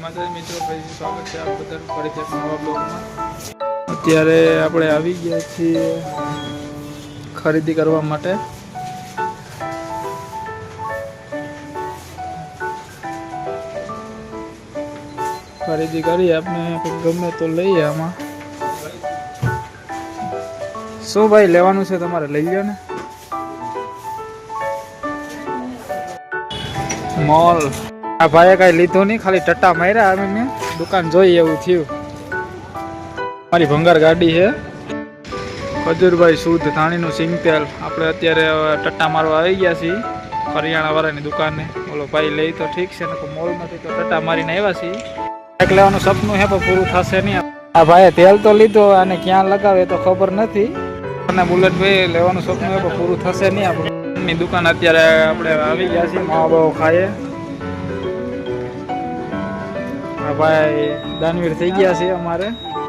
માતા મિત્રો ફરીથી સ્વાગત છે અત્યારે આપણે આવી ગયા છીએ ખરીદી કરવા માટે. ખરીદી કરી આપણે ગમે તો લઈએ આમાં. શું ભાઈ, લેવાનું છે તમારે? લઈ લો ને. મોલ. આ ભાઈએ કઈ લીધું નહીં, ખાલી ટટ્ટા માર્યા અમે દુકાન જોઈ એવું થયું. મારી ભંગાર ગાડી છે. ખજૂરભાઈ શુદ્ધ ધાણીનું સિંગ તેલ આપણે અત્યારે ટટ્ટા મારવા આવી ગયા છીએ કરિયાણા વાળાની દુકાને. ઓલો ભાઈ, લઈ તો ઠીક છે ને મોલમાંથી તો ટટ્ટા મારીને આવ્યા છીએ. બાઇક લેવાનું સપનું છે, પણ પૂરું થશે નહીં. આ ભાઈએ તેલ તો લીધો અને ક્યાં લગાવે તો ખબર નથી. અને બુલેટ ભાઈ લેવાનું સપનું છે, પણ પૂરું થશે નહીં. આપણું દુકાન અત્યારે આપણે આવી ગયા છીએ મા બાપ ખાઈએ. ભાઈ દાનવીર થઈ ગયા છે અમારે.